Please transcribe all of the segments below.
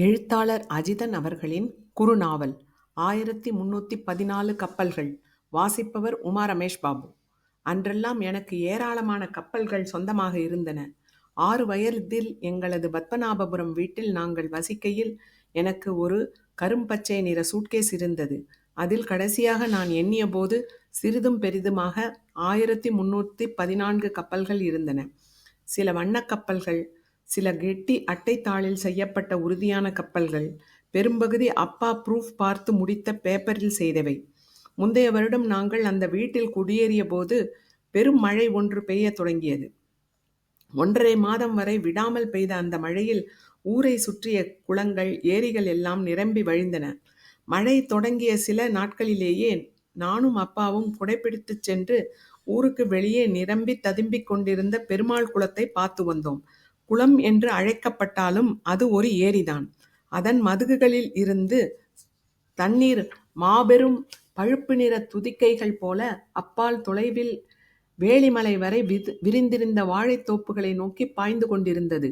எழுத்தாளர் அஜிதன் அவர்களின் குறுநாவல் ஆயிரத்தி முன்னூற்றி பதினாலு கப்பல்கள் வாசிப்பவர் உமா ரமேஷ் பாபு. அன்றெல்லாம் எனக்கு ஏராளமான கப்பல்கள் சொந்தமாக இருந்தன. ஆறு வயதில் எங்களது பத்மநாபபுரம் வீட்டில் நாங்கள் வசிக்கையில் எனக்கு ஒரு கரும்பச்சை நிற சூட்கேஸ் இருந்தது. அதில் கடைசியாக நான் எண்ணிய போது சிறிதும் பெரிதுமாக ஆயிரத்தி முன்னூற்றி பதினான்கு கப்பல்கள் இருந்தன. சில வண்ணக் கப்பல்கள் சில கெட்டி அட்டைத்தாளில் செய்யப்பட்ட உறுதியான கப்பல்கள் பெரும்பகுதி அப்பா ப்ரூஃப் பார்த்து முடித்த பேப்பரில் செய்தவை. முந்தைய வருடம் நாங்கள் அந்த வீட்டில் குடியேறிய போது பெரும் மழை ஒன்று பெய்யத் தொடங்கியது. ஒன்றரை மாதம் வரை விடாமல் பெய்த அந்த மழையில் ஊரை சுற்றிய குளங்கள் ஏரிகள் எல்லாம் நிரம்பி வழிந்தன. மழை தொடங்கிய சில நாட்களிலேயே நானும் அப்பாவும் குடைப்பிடித்துச் சென்று ஊருக்கு வெளியே நிரம்பி ததும்பிக் கொண்டிருந்த பெருமாள் குளத்தை பார்த்து வந்தோம். குளம் என்று அழைக்கப்பட்டாலும் அது ஒரு ஏரிதான். அதன் மதுகுகளில் இருந்து தண்ணீர் மாபெரும் பழுப்பு நிற துதிக்கைகள் போல அப்பால் தொலைவில் வேலிமலை வரை விரிந்திருந்த வாழைத்தோப்புகளை நோக்கி பாய்ந்து கொண்டிருந்தது.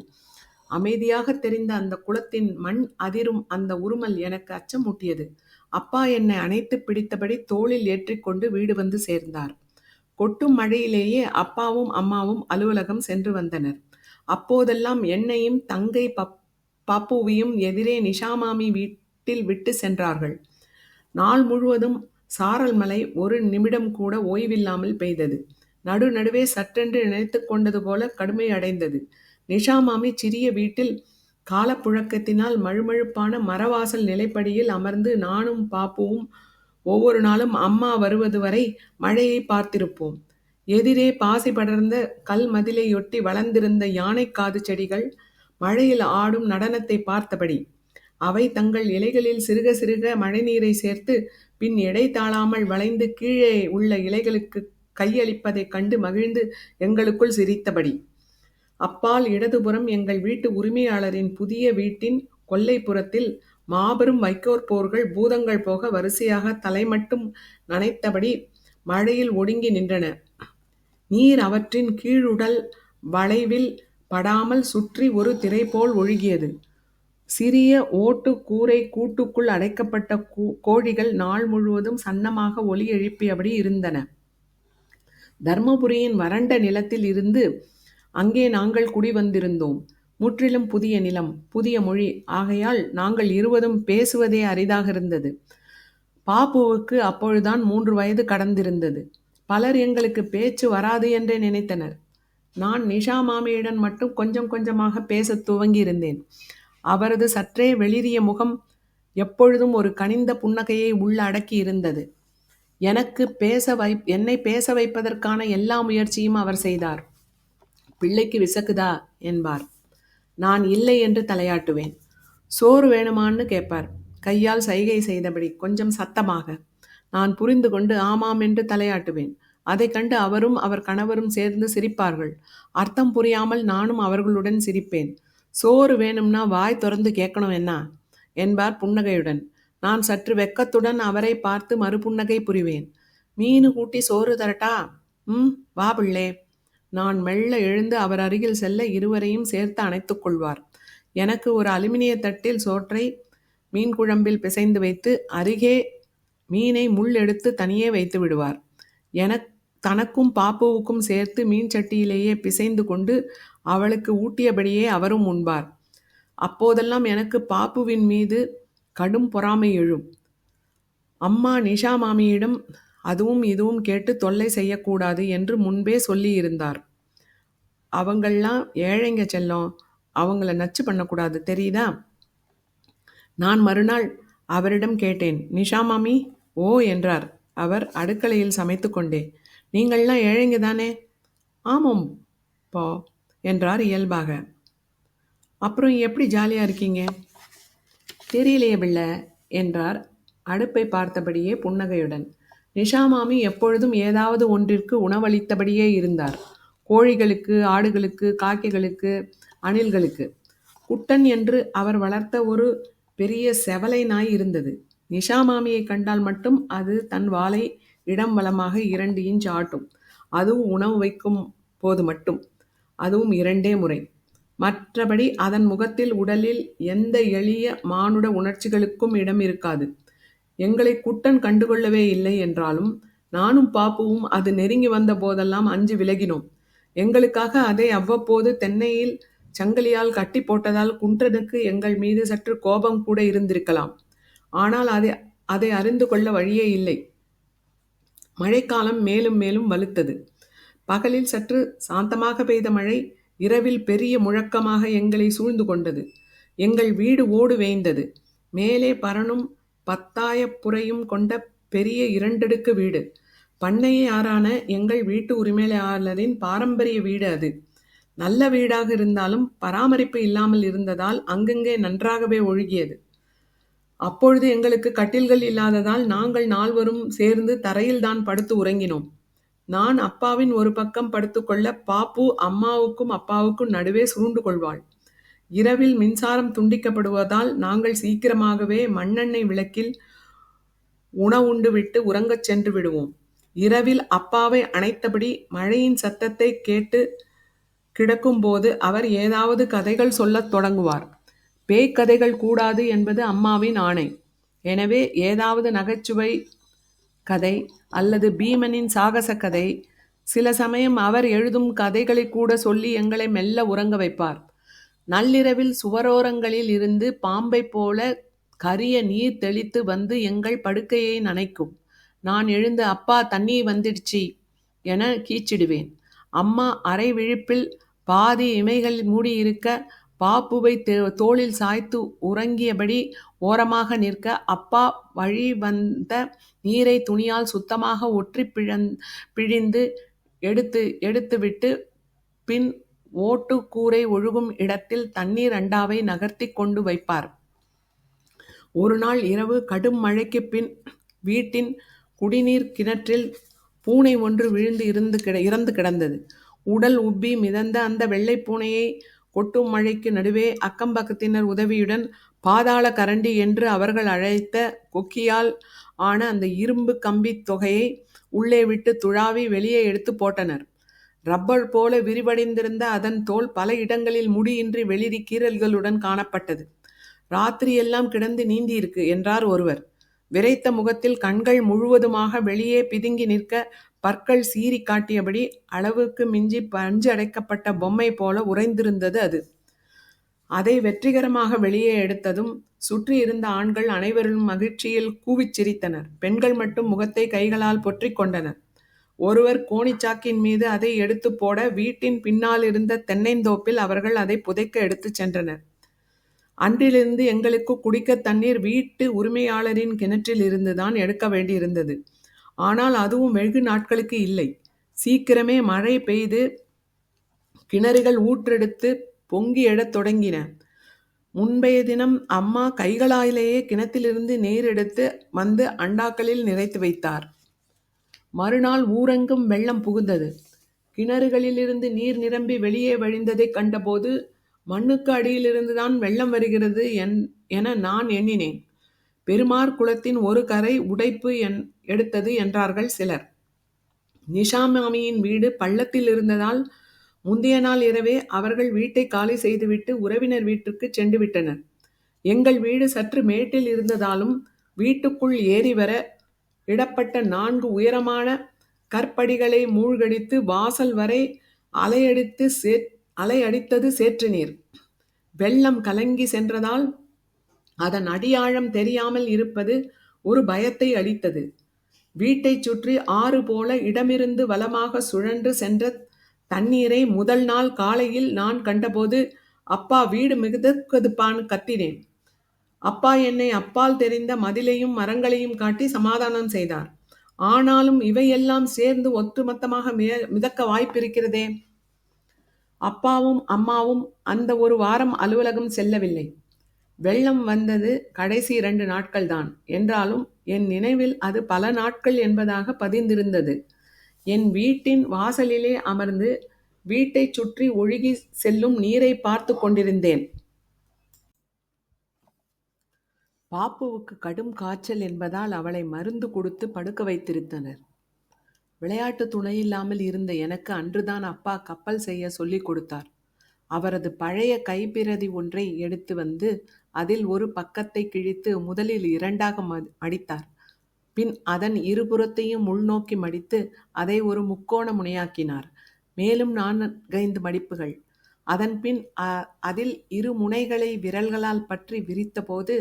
அமைதியாக தெரிந்த அந்த குளத்தின் மண் அதிரும் அந்த உருமல் எனக்கு அச்சமூட்டியது. அப்பா என்னை அணைத்து பிடித்தபடி தோளில் ஏற்றிக்கொண்டு வீடு வந்து சேர்ந்தார். கொட்டும் மழையிலேயே அப்பாவும் அம்மாவும் அலுவலகம் சென்று வந்தனர். அப்போதெல்லாம் என்னையும் தங்கை பப் பாப்புவையும் எதிரே நிஷாமாமி வீட்டில் விட்டு சென்றார்கள். நாள் முழுவதும் சாரல் மலை ஒரு நிமிடம் கூட ஓய்வில்லாமல் பெய்தது. நடு நடுவே சற்றென்று நினைத்து கொண்டது போல கடுமை அடைந்தது. நிஷாமாமி சிறிய வீட்டில் காலப்புழக்கத்தினால் மழுமழுப்பான மரவாசல் நிலைப்படியில் அமர்ந்து நானும் பாப்புவும் ஒவ்வொரு நாளும் அம்மா வருவது வரை மழையை பார்த்திருப்போம். எதிரே பாசி படர்ந்த கல் மதிலையொட்டி வளர்ந்திருந்த யானைக்காது செடிகள் மழையில் ஆடும் நடனத்தை பார்த்தபடி அவை தங்கள் இலைகளில் சிறுக சிறுக மழைநீரை சேர்த்து பின் எடை தாழாமல் வளைந்து கீழே உள்ள இலைகளுக்கு கையளிப்பதைக் கண்டு மகிழ்ந்து எங்களுக்குள் சிரித்தபடி அப்பால் இடதுபுறம் எங்கள் வீட்டு உரிமையாளரின் புதிய வீட்டின் கொல்லைப்புறத்தில் மாபெரும் வைக்கோற் போர்கள் பூதங்கள் போக வரிசையாக தலை மட்டும் நனைத்தபடி மழையில் ஒடுங்கி நின்றன. நீர் அவற்றின் கீழுடல் வளைவில் படாமல் சுற்றி ஒரு திரை போல் ஒழுகியது. சிறிய ஓட்டு கூரை கூட்டுக்குள் அடைக்கப்பட்ட கோழிகள் நாள் முழுவதும் சன்னமாக ஒலி எழுப்பியபடி இருந்தன. தர்மபுரியின் வறண்ட நிலத்தில் இருந்து அங்கே நாங்கள் குடி வந்திருந்தோம். முற்றிலும் புதிய நிலம், புதிய மொழி. ஆகையால் நாங்கள் இருவதும் பேசுவதே அரிதாக இருந்தது. பாப்புவுக்கு அப்பொழுதுதான் மூன்று வயது கடந்திருந்தது. பலர் எங்களுக்கு பேச்சு வராது என்றே நினைத்தனர். நான் நிஷா மாமியுடன் மட்டும் கொஞ்சம் கொஞ்சமாக பேசத் துவங்கியிருந்தேன். அவரது சற்றே வெளிரிய முகம் எப்பொழுதும் ஒரு கனிந்த புன்னகையை உள்ளடக்கி இருந்தது. எனக்கு பேச வை என்னை பேச வைப்பதற்கான எல்லா முயற்சியும் அவர் செய்தார். பிள்ளைக்கு விசக்குதா? என்பார். நான் இல்லை என்று தலையாட்டுவேன். சோறு வேணுமான்னு கேட்பார். கையால் சைகை செய்தபடி கொஞ்சம் சத்தமாக நான் புரிந்து கொண்டு ஆமாம் என்று தலையாட்டுவேன். அதை கண்டு அவரும் அவர் கணவரும் சேர்ந்து சிரிப்பார்கள். அர்த்தம் புரியாமல் நானும் அவர்களுடன் சிரிப்பேன். சோறு வேணும்னா வாய் திறந்து கேட்கணும் என்ன? என்பார் புன்னகையுடன். நான் சற்று வெக்கத்துடன் அவரை பார்த்து மறுபுன்னகை புரிவேன். மீனு கூட்டி சோறு தரட்டா? ம் வா பிள்ளே. நான் மெல்ல எழுந்து அவர் அருகில் செல்ல இருவரையும் சேர்த்து அணைத்துக் கொள்வார். எனக்கு ஒரு அலுமினிய தட்டில் சோற்றை மீன் குழம்பில் பிசைந்து வைத்து அருகே மீனை முள் எடுத்து தனியே வைத்து விடுவார். என தனக்கும் பாப்புவுக்கும் சேர்த்து மீன் சட்டியிலேயே பிசைந்து கொண்டு அவளுக்கு ஊட்டியபடியே அவரும் உண்பார். அப்போதெல்லாம் எனக்கு பாப்புவின் மீது கடும் பொறாமை எழும். அம்மா நிஷா மாமியிடம் அதுவும் இதுவும் கேட்டு தொல்லை செய்யக்கூடாது என்று முன்பே சொல்லியிருந்தார். அவங்கள்லாம் ஏழைங்க செல்லம் அவங்கள நச்சு பண்ணக்கூடாது தெரியுதா? நான் மறுநாள் அவரிடம் கேட்டேன் நிஷா மாமி ஓ என்றார். அவர் அடுக்கலையில் சமைத்து கொண்டே நீங்கள்லாம் ஏழைங்க தானே? ஆமாம் பா என்றார் இயல்பாக. அப்புறம் எப்படி ஜாலியாக இருக்கீங்க? தெரியலையே பிள்ளை என்றார் அடுப்பை பார்த்தபடியே புன்னகையுடன். நிஷா மாமி எப்பொழுதும் ஏதாவது ஒன்றிற்கு உணவளித்தபடியே இருந்தார். கோழிகளுக்கு ஆடுகளுக்கு காக்கைகளுக்கு அணில்களுக்கு. குட்டன் என்று அவர் வளர்த்த ஒரு பெரிய செவலை நாய் இருந்தது. நிஷா மாமியை கண்டால் மட்டும் அது தன் வாளை இடம் வளமாக இரண்டு இன்ச் ஆட்டும். அதுவும் உணவு வைக்கும் போது மட்டும். அதுவும் இரண்டே முறை. மற்றபடி அதன் முகத்தில் உடலில் எந்த எளிய மானுட உணர்ச்சிகளுக்கும் இடம் இருக்காது. எங்களை குட்டன் கண்டுகொள்ளவே இல்லை என்றாலும் நானும் பாப்புவும் அது நெருங்கி வந்த போதெல்லாம் அஞ்சு விலகினோம். எங்களுக்காக அதை அவ்வப்போது தென்னையில் சங்கிலியால் கட்டி போட்டதால் குன்றனுக்கு எங்கள் மீது சற்று கோபம் கூட இருந்திருக்கலாம். ஆனால் அதை அதை அறிந்து கொள்ள வழியே இல்லை. மழைக்காலம் மேலும் மேலும் வலுத்தது. பகலில் சற்று சாந்தமாக பெய்த மழை இரவில் பெரிய முழக்கமாக எங்களை சூழ்ந்து கொண்டது. எங்கள் வீடு ஓடு வேய்ந்தது. மேலே பரணும் பத்தாய புறையும் கொண்ட பெரிய இரண்டடுக்கு வீடு. பண்ணையாரான எங்கள் வீட்டு உரிமையாளரின் பாரம்பரிய வீடு அது. நல்ல வீடாக இருந்தாலும் பராமரிப்பு இல்லாமல் இருந்ததால் அங்கங்கே நன்றாகவே ஒழுகியது. அப்பொழுது எங்களுக்கு கட்டில்கள் இல்லாததால் நாங்கள் நால்வரும் சேர்ந்து தரையில்தான் படுத்து உறங்கினோம். நான் அப்பாவின் ஒரு பக்கம் படுத்துக்கொள்ள பாப்பு அம்மாவுக்கும் அப்பாவுக்கும் நடுவே சுருண்டு கொள்வாள். இரவில் மின்சாரம் துண்டிக்கப்படுவதால் நாங்கள் சீக்கிரமாகவே மண்ணெண்ணெய் விளக்கில் உணவுண்டு விட்டு உறங்கச் சென்று விடுவோம். இரவில் அப்பாவை அணைத்தபடி மழையின் சத்தத்தை கேட்டு கிடக்கும்போது அவர் ஏதாவது கதைகள் சொல்லத் தொடங்குவார். பேய்க்கதைகள் கூடாது என்பது அம்மாவின் ஆணை. எனவே ஏதாவது நகைச்சுவை கதை அல்லது பீமனின் சாகச கதை சில சமயம் அவர் எழுதும் கதைகளை கூட சொல்லி எங்களை மெல்ல உறங்க வைப்பார். நள்ளிரவில் சுவரோரங்களில் இருந்து பாம்பை போல கரிய நீர் தெளித்து வந்து எங்கள் படுக்கையை நனைக்கும். நான் எழுந்து அப்பா தண்ணி வந்துடுச்சு என கீச்சிடுவேன். அம்மா அரை விழிப்பில் பாதி இமைகள் மூடியிருக்க பாப்புவை தோளில் சாய்த்து உறங்கியபடி ஓரமாக நிற்க அப்பா வழி வந்த நீரை துணியால் சுத்தமாக ஒற்றி பிழந் பிழிந்து எடுத்து எடுத்துவிட்டு பின் ஓட்டு கூரை ஒழுகும் இடத்தில் தண்ணீர் அண்டாவை நகர்த்தி கொண்டு வைப்பார். ஒரு நாள் இரவு கடும் மழைக்கு பின் வீட்டின் குடிநீர் கிணற்றில் பூனை ஒன்று விழுந்து இருந்து கிட இறந்து கிடந்தது. உடல் உப்பி மிதந்த அந்த வெள்ளை பூனையை கொட்டும் மழைக்கு நடுவே அக்கம்பக்கத்தினர் உதவியுடன் பாதாள கரண்டி என்று அவர்கள் அழைத்த கொக்கியால் ஆன அந்த இரும்பு கம்பி தொகையை உள்ளே விட்டு துழாவி வெளியே எடுத்து போட்டனர். ரப்பர் போல விரிவடைந்திருந்த அதன் தோல் பல இடங்களில் முடியின்றி வெளிரி கீறல்களுடன் காணப்பட்டது. ராத்திரியெல்லாம் கிடந்து நீந்தியிருக்கு என்றார் ஒருவர். விரைத்த முகத்தில் கண்கள் முழுவதுமாக வெளியே பிதுங்கி நிற்க பற்கள் சீறி காட்டியபடி அளவுக்கு மிஞ்சி பஞ்சு அடைக்கப்பட்ட பொம்மை போல உறைந்திருந்தது அது. அதை வெற்றிகரமாக வெளியே எடுத்ததும் சுற்றி இருந்த ஆண்கள் அனைவரும் மகிழ்ச்சியில் கூவிச் சிரித்தனர். பெண்கள் மட்டும் முகத்தை கைகளால் பொற்றிக் கொண்டனர். ஒருவர் கோணிச்சாக்கின் மீது அதை எடுத்து போட வீட்டின் பின்னால் இருந்த தென்னைந்தோப்பில் அவர்கள் அதை புதைக்க எடுத்துச் சென்றனர். அன்றிலிருந்து எங்களுக்கு குடிக்க தண்ணீர் வீட்டு உரிமையாளரின் கிணற்றில் இருந்துதான் எடுக்க வேண்டியிருந்தது. ஆனால் அதுவும் வெகு நாட்களுக்கு இல்லை. சீக்கிரமே மழை பெய்து கிணறுகள் ஊற்றெடுத்து பொங்கி எழத் தொடங்கின. முன்பைய தினம் அம்மா கைகளாலேயே கிணத்திலிருந்து நீர் எடுத்து வந்து அண்டாக்களில் நிறைத்து வைத்தார். மறுநாள் ஊரெங்கும் வெள்ளம் புகுந்தது. கிணறுகளிலிருந்து நீர் நிரம்பி வெளியே வழிந்ததைக் கண்டபோது மண்ணுக்கு அடியிலிருந்துதான் வெள்ளம் வருகிறது என் என நான் எண்ணினேன். பெருமார் குளத்தின் ஒரு கரை உடைப்பு என் எடுத்தது என்றார்கள் சிலர். நிஷாமாமியின் வீடு பள்ளத்தில் இருந்ததால் முந்தைய நாள் இரவே அவர்கள் வீட்டை காலி செய்துவிட்டு உறவினர் வீட்டுக்கு சென்று விட்டனர் எங்கள் வீடு சற்று மேட்டில் இருந்ததாலும் வீட்டுக்குள் ஏறி வர இடப்பட்ட நான்கு உயரமான கற்படிகளை மூழ்கடித்து வாசல் வரை அலையடித்து சே அலையடித்தது சேற்று நீர். வெள்ளம் கலங்கி சென்றதால் அதன் அடியாழம் தெரியாமல் இருப்பது ஒரு பயத்தை அளித்தது. வீட்டைச் சுற்றி ஆறு போல இடமிருந்து வலமாக சுழன்று சென்ற தண்ணீரை முதல் நாள் காலையில் நான் கண்டபோது அப்பா வீடு மிகுதற்கதுப்பான் கத்தினேன். அப்பா என்னை அப்பால் தெரிந்த மதிலையும் மரங்களையும் காட்டி சமாதானம் செய்தார். ஆனாலும் இவையெல்லாம் சேர்ந்து ஒட்டுமொத்தமாக மிதக்க வாய்ப்பிருக்கிறதே. அப்பாவும் அம்மாவும் அந்த ஒரு வாரம் அலுவலகம் செல்லவில்லை. வெள்ளம் வந்தது கடைசி இரண்டு நாட்கள்தான். என்றாலும் என் நினைவில் அது பல நாட்கள் என்பதாக பதிந்திருந்தது. என் வீட்டின் வாசலிலே அமர்ந்து வீட்டைச் சுற்றி ஒழுகி செல்லும் நீரை பார்த்து கொண்டிருந்தேன். பாப்புவுக்கு கடும் காய்ச்சல் என்பதால் அவளை மருந்து கொடுத்து படுக்க வைத்திருந்தனர். விளையாட்டு துணையில்லாமல் இருந்த எனக்கு அன்றுதான் அப்பா கப்பல் செய்ய சொல்லிக் கொடுத்தார். அவரது பழைய கைப்பிரதி ஒன்றை எடுத்து வந்து அதில் ஒரு பக்கத்தை கிழித்து முதலில் இரண்டாக மடித்தார். பின் அதன் இருபுறத்தையும் உள்நோக்கி மடித்து அதை ஒரு முக்கோண முனையாக்கினார். மேலும் நான்கைந்து மடிப்புகள். அதன் பின் அதில் இரு முனைகளை விரல்களால் பற்றி விரித்தபோது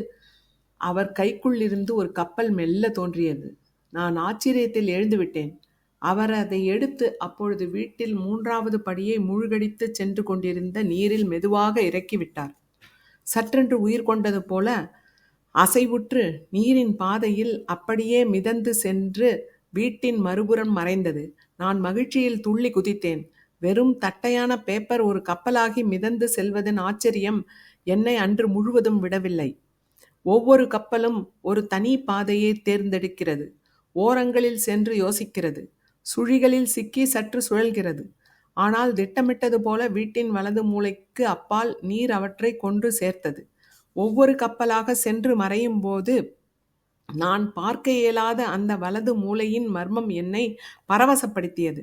அவர் கைக்குள்ளிருந்து ஒரு கப்பல் மெல்ல தோன்றியது. நான் ஆச்சரியத்தில் எழுந்துவிட்டேன் அவர் அதை எடுத்து அப்பொழுது வீட்டில் மூன்றாவது படியை மூழ்கடித்து சென்று கொண்டிருந்த நீரில் மெதுவாக இறக்கிவிட்டார் சற்றென்று உயிர் கொண்டது போல அசைவுற்று நீரின் பாதையில் அப்படியே மிதந்து சென்று வீட்டின் மறுபுறம் மறைந்தது. நான் மகிழ்ச்சியில் துள்ளி குதித்தேன். வெறும் தட்டையான பேப்பர் ஒரு கப்பலாகி மிதந்து செல்வதன் ஆச்சரியம் என்னை அன்று முழுவதும் விடவில்லை. ஒவ்வொரு கப்பலும் ஒரு தனி பாதையை தேர்ந்தெடுக்கிறது. ஓரங்களில் சென்று யோசிக்கிறது. சுழிகளில் சிக்கி சற்று சுழல்கிறது. ஆனால் திட்டமிட்டது போல வீட்டின் வலது மூலைக்கு அப்பால் நீர் அவற்றை கொண்டு சேர்த்தது. ஒவ்வொரு கப்பலாக சென்று மறையும் போது நான் பார்க்க இயலாத அந்த வலது மூலையின் மர்மம் என்னை பரவசப்படுத்தியது.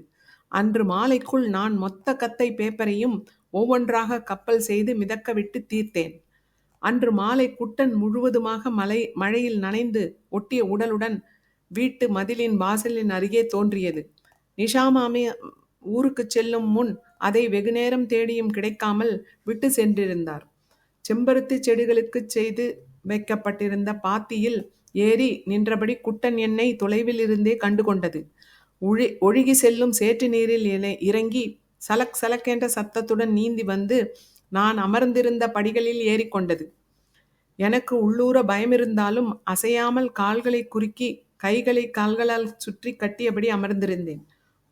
அன்று மாலைக்குள் நான் மொத்த கத்தை பேப்பரையும் ஒவ்வொன்றாக கப்பல் செய்து மிதக்க விட்டு தீர்த்தேன். அன்று மாலை குட்டன் முழுவதுமாக மலை மழையில் நனைந்து ஒட்டிய உடலுடன் வீட்டு மதிலின் வாசலின் அருகே தோன்றியது. நிஷாமாமி ஊருக்குச் ஊருக்கு செல்லும் முன் அதை வெகுநேரம் தேடியும் கிடைக்காமல் விட்டு சென்றிருந்தார். செம்பருத்தி செடிகளுக்கு செய்து வைக்கப்பட்டிருந்த பாத்தியில் ஏறி நின்றபடி குட்டன் என்னை தொலைவில் இருந்தே கண்டு கொண்டது ஒழி ஒழுகி செல்லும் சேற்று நீரில் இணை- இறங்கி சலக் சலக்கென்ற சத்தத்துடன் நீந்தி வந்து நான் அமர்ந்திருந்த படிகளில் ஏறிக்கொண்டது. எனக்கு உள்ளூர பயமிருந்தாலும் அசையாமல் கால்களை குறுக்கி கைகளை கால்களால் சுற்றி கட்டியபடி அமர்ந்திருந்தேன்.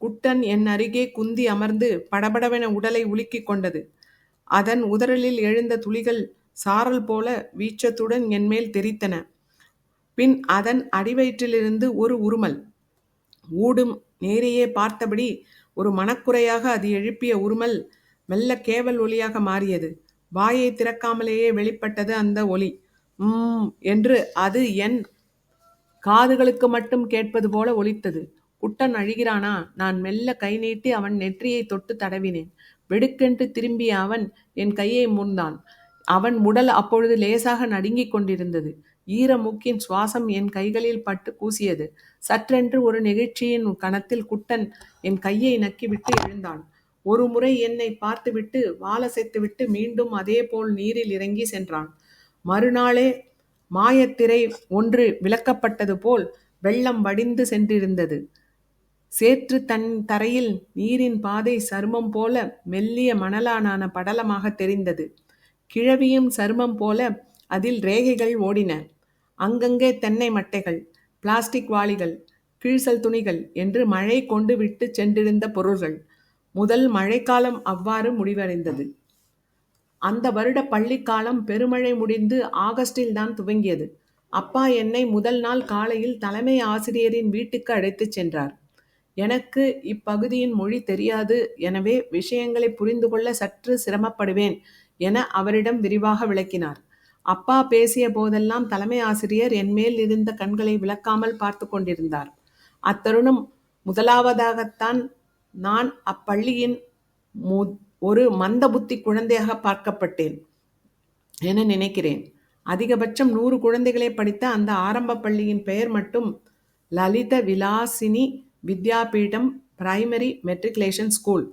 குட்டன் என் அருகே குந்தி அமர்ந்து படபடவென உடலை உலுக்கிக் கொண்டது. அதன் உதறலில் எழுந்த துளிகள் சாரல் போல வீச்சத்துடன் என்மேல் தெரித்தன. பின் அதன் அடிவயிற்றிலிருந்து ஒரு உருமல். ஊடும் நேரையே பார்த்தபடி ஒரு மனக்குறையாக அது எழுப்பிய உருமல் மெல்ல கேவல் ஒலியாக மாறியது. வாயை திறக்காமலேயே வெளிப்பட்டது அந்த ஒலி. உம் என்று அது என் காதுகளுக்கு மட்டும் கேட்பது போல ஒலித்தது. குட்டன் அழுகிறானா? நான் மெல்ல கை நீட்டி அவன் நெற்றியை தொட்டு தடவினேன். வெடுக்கென்று திரும்பிய அவன் என் கையை மூர்ந்தான் அவன் உடல் அப்பொழுது லேசாக நடுங்கிக் கொண்டிருந்தது. ஈர மூக்கின் சுவாசம் என் கைகளில் பட்டு கூசியது. சற்றென்று ஒரு நெகிழ்ச்சியின் கணத்தில் குட்டன் என் கையை நக்கிவிட்டு எழுந்தான். ஒரு முறை என்னை பார்த்துவிட்டு வாலசைத்துவிட்டு மீண்டும் அதேபோல் நீரில் இறங்கி சென்றான். மறுநாளே மாயத்திரை ஒன்று விளக்கப்பட்டது போல் வெள்ளம் வடிந்து சென்றிருந்தது. சேற்று தன் தரையில் நீரின் பாதை சருமம் போல மெல்லிய மணலானான படலமாக தெரிந்தது. கிழவியும் சருமம் போல அதில் ரேகைகள் ஓடின. அங்கங்கே தென்னை மட்டைகள் பிளாஸ்டிக் வாளிகள் கீழ்சல் துணிகள் என்று மழை கொண்டு விட்டு சென்றிருந்த பொருள்கள். முதல் மழைக்காலம் அவ்வாறு முடிவடைந்தது. அந்த வருட பள்ளிக்காலம் பெருமழை முடிந்து ஆகஸ்டில் தான் துவங்கியது. அப்பா என்னை முதல் நாள் காலையில் தலைமை ஆசிரியரின் வீட்டுக்கு அழைத்துச் சென்றார். எனக்கு இப்பகுதியின் மொழி தெரியாது. எனவே விஷயங்களை புரிந்து கொள்ள சற்று சிரமப்படுவேன் என அவரிடம் விரிவாக விளக்கினார். அப்பா பேசிய போதெல்லாம் தலைமை ஆசிரியர் என்மேல் இருந்த கண்களை விளக்காமல் பார்த்து கொண்டிருந்தார். அத்தருணம் முதலாவதாகத்தான் நான் அப்பள்ளியின் ஒரு ஒரு மந்தபுத்தி குழந்தையாக பார்க்கப்பட்டேன் என நினைக்கிறேன். அதிகபட்சம் நூறு குழந்தைகளை படித்த அந்த ஆரம்ப பள்ளியின் பெயர் மட்டும் Lalitha Vilasini Vidyapeetam primary matriculation school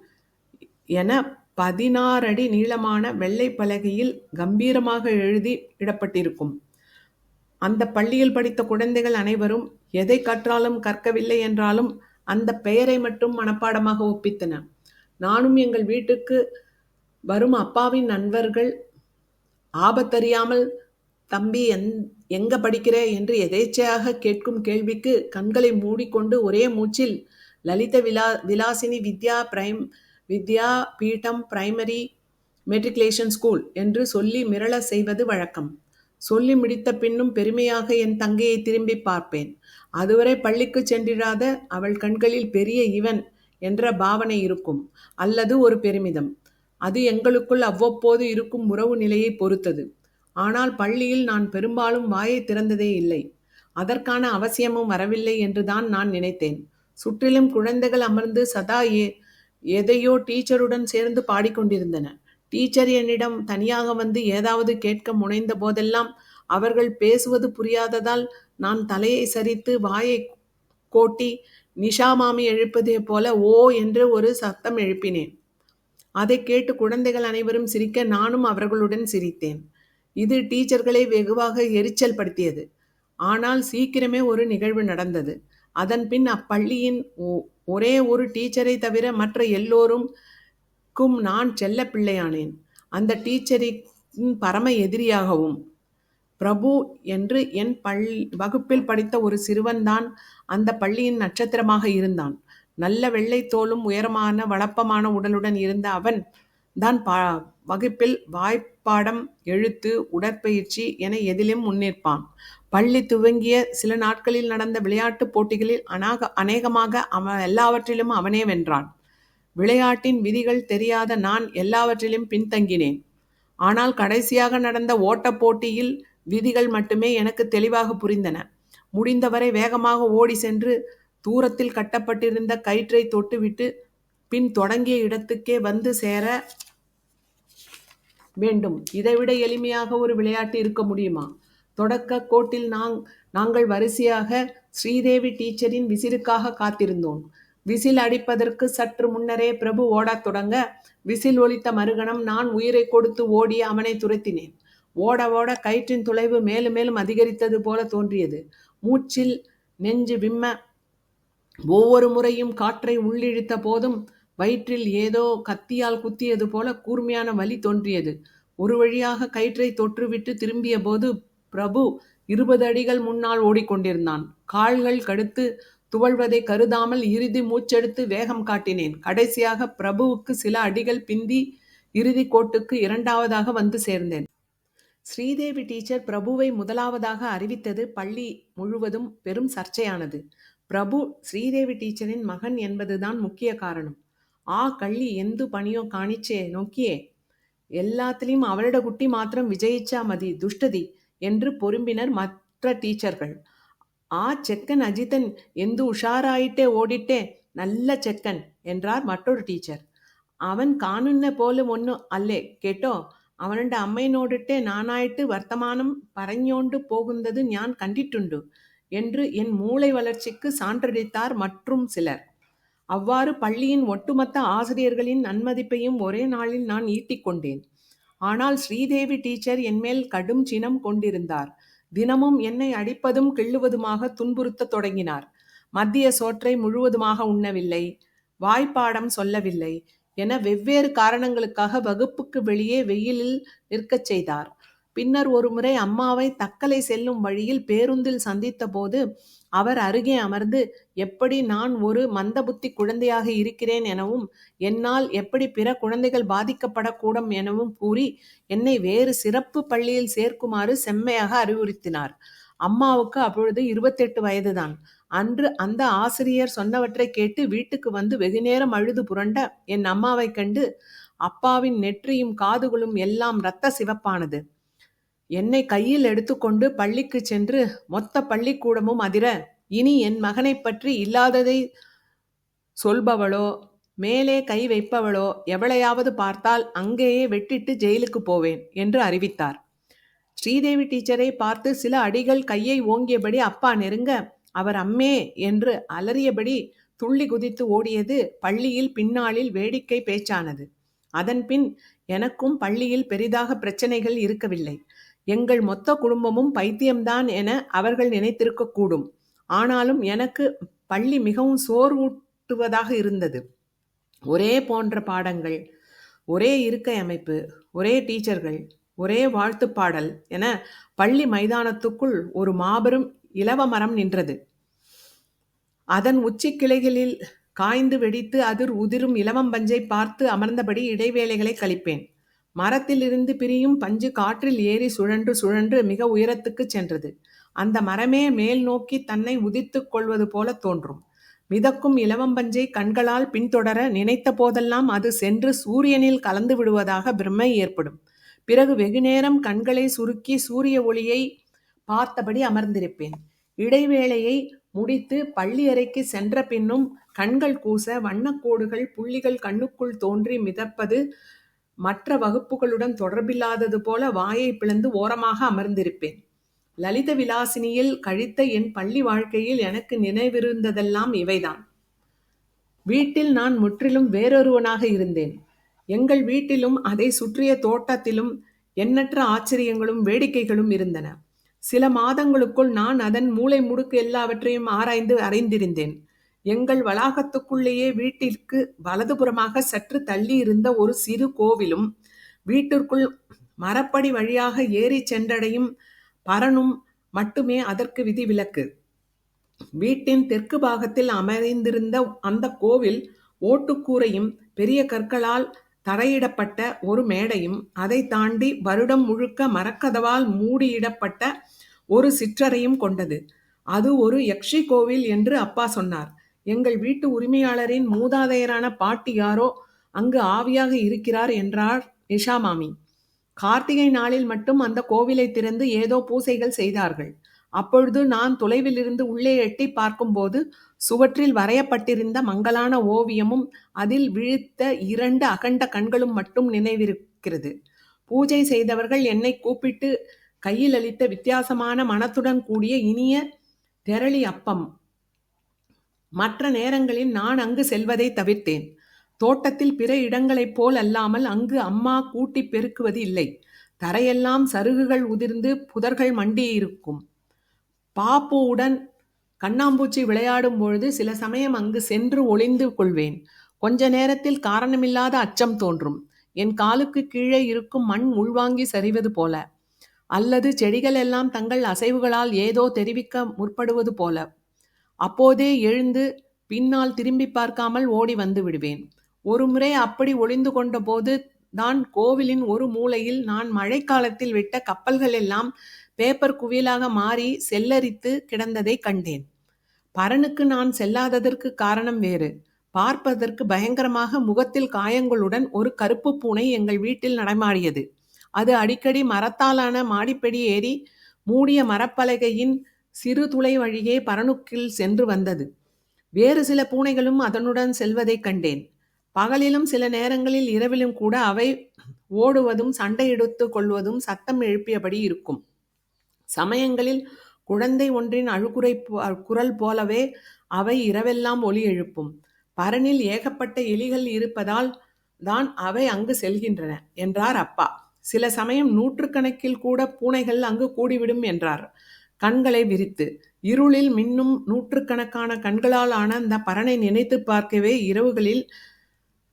என பதினாறு அடி நீளமான வெள்ளை பலகையில் கம்பீரமாக எழுதி இடப்பட்டிருக்கும். அந்த பள்ளியில் படித்த குழந்தைகள் அனைவரும் எதை கற்றாலும் கற்கவில்லை என்றாலும் அந்த பெயரை மட்டும் மனப்பாடமாக ஒப்பித்தன. நானும் எங்கள் வீட்டுக்கு வரும் அப்பாவின் நண்பர்கள் ஆபத்தறியாமல் தம்பி எந் எங்க படிக்கிற என்று எதேச்சையாக கேட்கும் கேள்விக்கு கண்களை மூடிக்கொண்டு ஒரே மூச்சில் Lalitha Vila Vilasini Vidya prime Vidyapeetam primary matriculation school என்று சொல்லி மிரள செய்வது வழக்கம். சொல்லி முடித்த பின்னும் பெருமையாக என் தங்கையை திரும்பி பார்ப்பேன். அதுவரை பள்ளிக்கு சென்றிராத அவள் கண்களில் பெரிய இவன் என்ற பாவனை இருக்கும். அல்லது ஒரு பெருமிதம். அது எங்களுக்குள் அவ்வப்போது இருக்கும் உறவு நிலையை பொறுத்தது. ஆனால் பள்ளியில் நான் பெரும்பாலும் வாயை திறந்ததே இல்லை. அதற்கான அவசியமும் வரவில்லை என்றுதான் நான் நினைத்தேன். சுற்றிலும் குழந்தைகள் அமர்ந்து சதா ஏ எதையோ டீச்சருடன் சேர்ந்து பாடிக்கொண்டிருந்தன. டீச்சர் என்னிடம் தனியாக வந்து ஏதாவது கேட்க முனைந்த போதெல்லாம் அவர்கள் பேசுவது புரியாததால் நான் தலையை சரித்து வாயை கோட்டி நிஷா மாமி எழுப்பதைப் போல ஓ என்று ஒரு சத்தம் எழுப்பினேன். அதை கேட்டு குழந்தைகள் அனைவரும் சிரிக்க நானும் அவர்களுடன் சிரித்தேன். இது டீச்சர்களை வெகுவாக எரிச்சல் படுத்தியது. ஆனால் சீக்கிரமே ஒரு நிகழ்வு நடந்தது. அதன் பின் அப்பள்ளியின் ஒ- ஒரே ஒரு டீச்சரை தவிர மற்ற எல்லோருக்கும் நான் செல்ல பிள்ளையானேன். அந்த டீச்சரின் பரம எதிரியாகவும் பிரபு என்று என் பள்ளி வகுப்பில் படித்த ஒரு சிறுவன்தான் அந்த பள்ளியின் நட்சத்திரமாக இருந்தான். நல்ல வெள்ளை தோலும் உயரமான வளப்பமான உடலுடன் இருந்த அவன் தான் பா வகுப்பில் பாடம் எழுத்து உடற்பயிற்சி என எதிலும் முன்னேற்பான். பள்ளி துவங்கிய சில நாட்களில் நடந்த விளையாட்டுப் போட்டிகளில் அனாக அநேகமாக அவன் எல்லாவற்றிலும் அவனே வென்றான். விளையாட்டின் விதிகள் தெரியாத நான் எல்லாவற்றிலும் பின்தங்கினேன். ஆனால் கடைசியாக நடந்த ஓட்டப் போட்டியில் விதிகள் மட்டுமே எனக்கு தெளிவாக புரிந்தன. முடிந்தவரை வேகமாக ஓடி சென்று தூரத்தில் கட்டப்பட்டிருந்த கயிற்றை தொட்டுவிட்டு பின் தொடங்கிய இடத்துக்கே வந்து சேர வேண்டும். இதைவிட எளிமையாக ஒரு விளையாட்டு இருக்க முடியுமா? தொடக்க கோட்டில் நாங் நாங்கள் வரிசையாக ஸ்ரீதேவி டீச்சரின் விசிலுக்காக காத்திருந்தோம். விசில் அடிப்பதற்கு சற்று முன்னரே பிரபு ஓடத் தொடங்க விசில் ஒலித்த மறுகணம் நான் உயிரை கொடுத்து ஓடி அவனை துரத்தினேன். ஓட ஓட கயிற்றின் தொலைவு மேலும் மேலும் அதிகரித்தது போல தோன்றியது. மூச்சில் நெஞ்சு விம்ம ஒவ்வொரு முறையும் காற்றை உள்ளிழுத்த போதும் வயிற்றில் ஏதோ கத்தியால் குத்தியது போல கூர்மையான வலி தோன்றியது. ஒரு வழியாக கயிற்றை தொற்றுவிட்டு திரும்பிய போது பிரபு இருபது அடிகள் முன்னால் ஓடிக்கொண்டிருந்தான். கால்கள் கடுத்து துவழ்வதை கருதாமல் இறுதி மூச்செடுத்து வேகம் காட்டினேன். கடைசியாக பிரபுவுக்கு சில அடிகள் பிந்தி இறுதி கோட்டுக்கு இரண்டாவதாக வந்து சேர்ந்தேன். ஸ்ரீதேவி டீச்சர் பிரபுவை முதலாவதாக அறிவித்தது பள்ளி முழுவதும் பெரும் சர்ச்சையானது. பிரபு ஸ்ரீதேவி டீச்சரின் மகன் என்பதுதான் முக்கிய காரணம். ஆ கள்ளி எந்து பணியோ காணிச்சே நோக்கியே எல்லாத்திலையும் அவளோட குட்டி மாத்திரம் விஜயிச்சா மதி துஷ்டதி என்று பொறும்பினர் மற்ற டீச்சர்கள் ஆ செக்கன் அஜித்தன் எந்து உஷாராயிட்டே ஓடிட்டே நல்ல செக்கன் என்றார் மற்றொரு டீச்சர் അവൻ കാണുന്ന പോലെ ഒന്നും അല്ലേ കേട്ടോ അവനുടെ അമ്മയിനോടിട്ട് നാനായിട്ട് വർത്തമാനം പറഞ്ഞോണ്ട് പോകുന്നത് ഞാൻ കണ്ടിട്ടുണ്ട് என்று என் மூளை வளர்ச்சிக்கு சான்றளித்தார் மற்றும் சிலர் அவ்வாறு பள்ளியின் ஒட்டுமொத்த ஆசிரியர்களின் நன்மதிப்பையும் ஒரே நாளில் நான் ஈட்டிக் கொண்டேன். ஆனால் ஸ்ரீதேவி டீச்சர் என்மேல் கடும் சினம் கொண்டிருந்தார். தினமும் என்னை அடிப்பதும் கிள்ளுவதுமாக துன்புறுத்தத் தொடங்கினார். மத்திய சோற்றை முழுவதுமாக உண்ணவில்லை. வாய்ப்பாடம் சொல்லவில்லை என வெவ்வேறு காரணங்களுக்காக வகுப்புக்கு வெளியே வெயிலில் நிற்கச் செய்தார். பின்னர் ஒருமுறை அம்மாவை தக்கலை செல்லும் வழியில் பேருந்தில் சந்தித்த போது அவர் அருகே அமர்ந்து எப்படி நான் ஒரு மந்தபுத்தி குழந்தையாக இருக்கிறேன் எனவும் என்னால் எப்படி பிற குழந்தைகள் பாதிக்கப்படக்கூடும் எனவும் கூறி என்னை வேறு சிறப்பு பள்ளியில் சேர்க்குமாறு செம்மையாக அறிவுறுத்தினார். அம்மாவுக்கு அப்பொழுது இருபத்தெட்டு வயதுதான். அன்று அந்த ஆசிரியர் சொன்னவற்றை கேட்டு வீட்டுக்கு வந்து வெகுநேரம் அழுது புரண்ட என் அம்மாவைக் கண்டு அப்பாவின் நெற்றியும் காதுகளும் எல்லாம் இரத்த சிவப்பானது. என்னை கையில் எடுத்துக்கொண்டு பள்ளிக்கு சென்று மொத்த பள்ளிக்கூடமும் அதிர இனி என் மகனைப் பற்றி இல்லாததை சொல்பவளோ மேலே கை வைப்பவளோ எவளையாவது பார்த்தால் அங்கேயே வெட்டிட்டு ஜெயிலுக்கு போவேன் என்று அறிவித்தார். ஸ்ரீதேவி டீச்சரை பார்த்து சில அடிகள் கையை ஓங்கியபடி அப்பா நெருங்க அவர் அம்மே என்று அலறியபடி துள்ளி குதித்து ஓடியது பள்ளியில் பின்னாளில் வேடிக்கை பேச்சானது. அதன்பின் எனக்கும் பள்ளியில் பெரிதாக பிரச்சனைகள் இருக்கவில்லை. எங்கள் மொத்த குடும்பமும் பைத்தியம்தான் என அவர்கள் நினைத்திருக்கக்கூடும். ஆனாலும் எனக்கு பள்ளி மிகவும் சோர்வூட்டுவதாக இருந்தது. ஒரே போன்ற பாடங்கள் ஒரே இருக்கை அமைப்பு ஒரே டீச்சர்கள் ஒரே வாழ்த்துப் பாடல் என பள்ளி மைதானத்துக்குள் ஒரு மாபெரும் இலவ மரம் நின்றது. அதன் உச்சி கிளைகளில் காய்ந்து வெடித்து அதிர் உதிரும் இலவம் பஞ்சை பார்த்து அமர்ந்தபடி இடைவேளைகளை கழிப்பேன். மரத்திலிருந்து பிரியும் பஞ்சு காற்றில் ஏறி சுழன்று சுழன்று மிக உயரத்துக்கு சென்றது. அந்த மரமே மேல் நோக்கி தன்னை உதித்துக் கொள்வது போல தோன்றும். மிதக்கும் இலவம்பஞ்சை கண்களால் பின்தொடர நினைத்த போதெல்லாம் அது சென்று சூரியனில் கலந்து விடுவதாக பிரம்மை ஏற்படும். பிறகு வெகுநேரம் கண்களை சுருக்கி சூரிய ஒளியை பார்த்தபடி அமர்ந்திருப்பேன். இடைவேளையை முடித்து பள்ளி அறைக்கு சென்ற பின்னும் கண்கள் கூச வண்ணக்கோடுகள் புள்ளிகள் கண்ணுக்குள் தோன்றி மிதப்பது மற்ற வகுப்புகளுடன் தொடர்பில்லாதது போல வாயை பிளந்து ஓரமாக அமர்ந்திருப்பேன். லலித விலாசினியில் கழித்த என் பள்ளி வாழ்க்கையில் எனக்கு நினைவிருந்ததெல்லாம் இவைதான். வீட்டில் நான் முற்றிலும் வேறொருவனாக இருந்தேன். எங்கள் வீட்டிலும் அதை சுற்றிய தோட்டத்திலும் எண்ணற்ற ஆச்சரியங்களும் வேடிக்கைகளும் இருந்தன. சில மாதங்களுக்குள் நான் அதன் மூளை முடுக்கு எல்லாவற்றையும் ஆராய்ந்து அறிந்திருந்தேன். எங்கள் வளாகத்துக்குள்ளேயே வீட்டிற்கு வலதுபுறமாக சற்று தள்ளி இருந்த ஒரு சிறு கோவிலும் வீட்டிற்குள் மரப்படி வழியாக ஏறி சென்றடையும் பரனும் மட்டுமே அதற்கு விதிவிலக்கு வீட்டின் தெற்கு பாகத்தில் அமைந்திருந்த அந்த கோவில் ஓட்டுக்கூரையும் பெரிய கற்களால் தரையிடப்பட்ட ஒரு மேடையும் அதை தாண்டி வருடம் முழுக்க மரக்கதவால் மூடியிடப்பட்ட ஒரு சிற்றறையும் கொண்டது. அது ஒரு யக்ஷி கோவில் என்று அப்பா சொன்னார். எங்கள் வீட்டு உரிமையாளரின் மூதாதையரான பாட்டி யாரோ அங்கு ஆவியாக இருக்கிறார் என்றார் நிஷா மாமி. கார்த்திகை நாளில் மட்டும் அந்த கோவிலை திறந்து ஏதோ பூசைகள் செய்தார்கள். அப்பொழுது நான் தொலைவிலிருந்து உள்ளே எட்டி பார்க்கும்போது சுவற்றில் வரையப்பட்டிருந்த மங்கலான ஓவியமும் அதில் விழித்த இரண்டு அகண்ட கண்களும் மட்டும் நினைவிருக்கிறது. பூஜை செய்தவர்கள் என்னை கூப்பிட்டு கையில் அளித்த வித்தியாசமான மனத்துடன் கூடிய இனிய தெரளி அப்பம் மற்ற நேரங்களில் நான் அங்கு செல்வதை தவிர்த்தேன். தோட்டத்தில் பிற இடங்களைப் போல் அல்லாமல் அங்கு அம்மா கூட்டி பெருக்குவது இல்லை. தரையெல்லாம் சருகுகள் உதிர்ந்து புதர்கள் மண்டியிருக்கும். பாப்புவுடன் கண்ணாம்பூச்சி விளையாடும் பொழுது சில சமயம் அங்கு சென்று ஒளிந்து கொள்வேன். கொஞ்ச நேரத்தில் காரணமில்லாத அச்சம் தோன்றும். என் காலுக்கு கீழே இருக்கும் மண் உள்வாங்கி சரிவது போல. அல்லது செடிகள் எல்லாம் தங்கள் அசைவுகளால் ஏதோ தெரிவிக்க முற்படுவது போல. அப்போதே எழுந்து பின்னால் திரும்பி பார்க்காமல் ஓடி வந்து விடுவேன். ஒரு முறை அப்படி ஒளிந்து கொண்டபோது தான் கோவிலின் ஒரு மூலையில் நான் மழைக்காலத்தில் விட்ட கப்பல்கள் எல்லாம் பேப்பர் குவியலாக மாறி செல்லரித்து கிடந்ததை கண்டேன். பரனுக்கு நான் செல்லாததற்கு காரணம் வேறு. பார்ப்பதற்கு பயங்கரமாக முகத்தில் காயங்களுடன் ஒரு கருப்பு பூனை எங்கள் வீட்டில் நடமாடியது. அது அடிக்கடி மரத்தாலான மாடிப்படி ஏறி மூடிய மரப்பலகையின் சிறு துளை வழியே பரனுக்கில் சென்று வந்தது. வேறு சில பூனைகளும் அதனுடன் செல்வதைக் கண்டேன். பகலிலும் சில நேரங்களில் இரவிலும் கூட அவை ஓடுவதும் சண்டையிடுத்து கொள்வதும் சத்தம் எழுப்பியபடி இருக்கும். சமயங்களில் குழந்தை ஒன்றின் அழுகுறை குரல் போலவே அவை இரவெல்லாம் ஒலி எழுப்பும். பரனில் ஏகப்பட்ட எலிகள் இருப்பதால் தான் அவை அங்கு செல்கின்றன என்றார் அப்பா. சில சமயம் நூற்றுக்கணக்கில் கூட பூனைகள் அங்கு கூடிவிடும் என்றார். கண்களை விரித்து இருளில் மின்னும் நூற்றுக்கணக்கான கண்களால் ஆன அந்த பரனை நினைத்து பார்க்கவே இரவுகளில்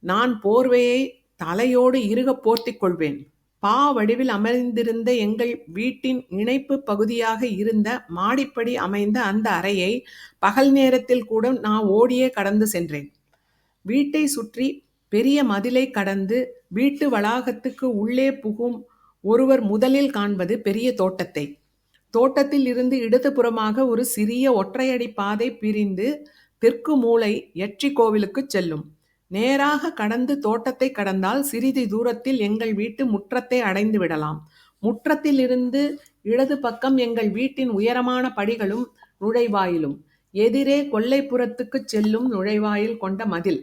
நான் போர்வையை தலையோடு இறுக போர்த்திக் கொள்வேன். பா வடிவில் அமர்ந்திருந்த எங்கள் வீட்டின் இணைப்பு பகுதியாக இருந்த மாடிப்படி அமைந்த அந்த அறையை பகல் நேரத்தில் கூட நான் ஓடியே கடந்து சென்றேன். வீட்டை சுற்றி பெரிய மதிலை கடந்து வீட்டு வளாகத்துக்கு உள்ளே புகும் ஒருவர் முதலில் காண்பது பெரிய தோட்டத்தை. தோட்டத்தில் இருந்து இடதுபுறமாக ஒரு சிறிய ஒற்றையடி பாதை பிரிந்து தெற்கு மூளை எட்சி கோவிலுக்கு செல்லும். நேராக கடந்து தோட்டத்தை கடந்தால் சிறிது தூரத்தில் எங்கள் வீட்டு முற்றத்தை அடைந்து விடலாம். முற்றத்தில் இருந்து இடது பக்கம் எங்கள் வீட்டின் உயரமான படிகளும் நுழைவாயிலும் எதிரே கொல்லைப்புறத்துக்கு செல்லும் நுழைவாயில் கொண்ட மதில்.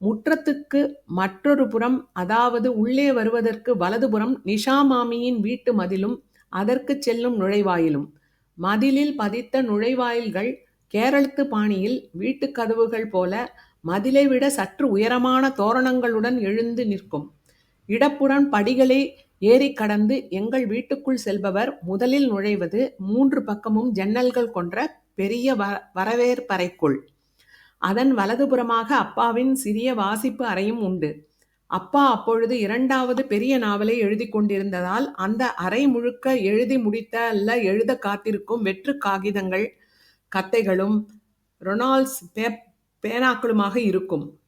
முற்றத்துக்கு மற்றொரு புறம் அதாவது உள்ளே வருவதற்கு வலதுபுறம் நிஷா மாமியின் வீட்டு மதிலும் அதற்கு செல்லும் நுழைவாயிலும். மதிலில் பதித்த நுழைவாயில்கள் கேரளத்து பாணியில் வீட்டுக் கதவுகள் போல மதிலை விட சற்று உயரமான தோரணங்களுடன் எழுந்து நிற்கும். இடப்புறம் படிகளை ஏறி கடந்து எங்கள் வீட்டுக்குள் செல்பவர் முதலில் நுழைவது மூன்று பக்கமும் ஜன்னல்கள் கொன்ற பெரிய வ வரவேற்பறைக்குள். அதன் வலதுபுறமாக அப்பாவின் சிறிய வாசிப்பு அறையும் உண்டு. அப்பா அப்பொழுது இரண்டாவது பெரிய நாவலை எழுதி கொண்டிருந்ததால் அந்த அறை முழுக்க எழுதி முடித்த அல்ல எழுத காத்திருக்கும் வெற்று காகிதங்கள் கத்தைகளும் ரொனால்ட்ஸ் பேப் பேனாக்களுமாக இருக்கும்.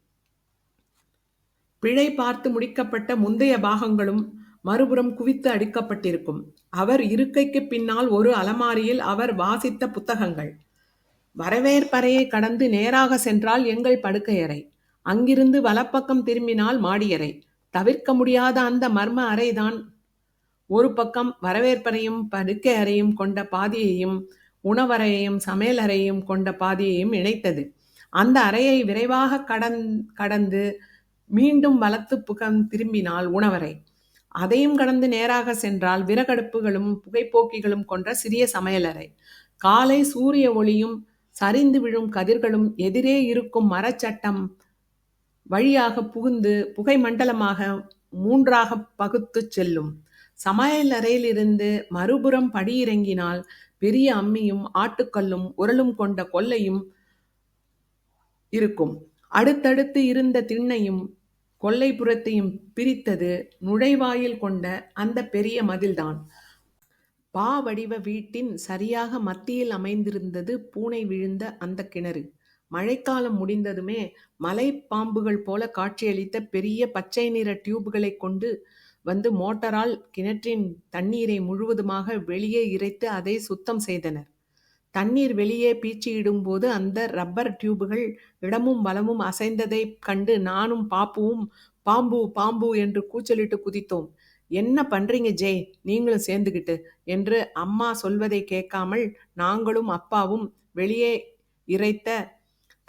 பிழை பார்த்து முடிக்கப்பட்ட முந்தைய பாகங்களும் மறுபுறம் குவித்து அடிக்கப்பட்டிருக்கும். அவர் இருக்கைக்கு பின்னால் ஒரு அலமாரியில் அவர் வாசித்த புத்தகங்கள். வரவேற்பறையை கடந்து நேராக சென்றால் எங்கள் படுக்கையறை. அங்கிருந்து வலப்பக்கம் திரும்பினால் மாடியறை. தவிர்க்க முடியாத அந்த மர்ம அறைதான். ஒரு பக்கம் வரவேற்பறையும் படுக்கை அறையும் கொண்ட பாதியையும் உணவறையையும் சமையலறையும் கொண்ட பாதியையும் இணைத்தது. அந்த அறையை விரைவாக கடந் கடந்து மீண்டும் வலத்து புகம் திரும்பினால் உணவறை. அதையும் கடந்து நேராக சென்றால் விறகடுப்புகளும் புகைப்போக்கிகளும் கொண்ட சிறிய சமையலறை காலை சூரிய ஒளியும் சரிந்து விழும் கதிர்களும் எதிரே இருக்கும் மரச்சட்டம் வழியாக புகுந்து புகை மண்டலமாக மூன்றாக பகுத்துச் செல்லும். சமையலறையிலிருந்து மறுபுறம் படியிறங்கினால் பெரிய அம்மியும் ஆட்டுக்கல்லும் உரலும் கொண்ட கொல்லையும் இருக்கும். அடுத்தடுத்து இருந்த திண்ணையும் கொல்லைப்புறத்தையும் பிரித்தது நுழைவாயில் கொண்ட அந்த பெரிய மதில்தான். பா வடிவ வீட்டின் சரியாக மத்தியில் அமைந்திருந்தது பூனை விழுந்த அந்த கிணறு. மழைக்காலம் முடிந்ததுமே மலைப்பாம்புகள் போல காட்சியளித்த பெரிய பச்சை நிற டியூப்களைக் கொண்டு வந்து மோட்டரால் கிணற்றின் தண்ணீரை முழுவதுமாக வெளியே இறைத்து அதை சுத்தம் செய்தனர். தண்ணீர் வெளியே பீச்சியிடும்போது அந்த ரப்பர் டியூபுகள் இடமும் வலமும் அசைந்ததைக் கண்டு நானும் பாப்புவும் பாம்பு பாம்பு என்று கூச்சலிட்டு குதித்தோம். என்ன பண்றீங்க ஜெய்? நீங்களும் சேர்ந்துக்கிட்டு என்று அம்மா சொல்வதை கேட்காமல் நாங்களும் அப்பாவும் வெளியே இறைத்த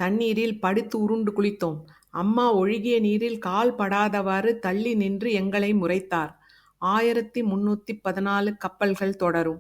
தண்ணீரில் படுத்து உருண்டு குளித்தோம். அம்மா ஒழுகிய நீரில் கால் படாதவாறு தள்ளி நின்று எங்களை முறைத்தார். ஆயிரத்தி முன்னூத்தி பதினாலு கப்பல்கள் தொடரும்.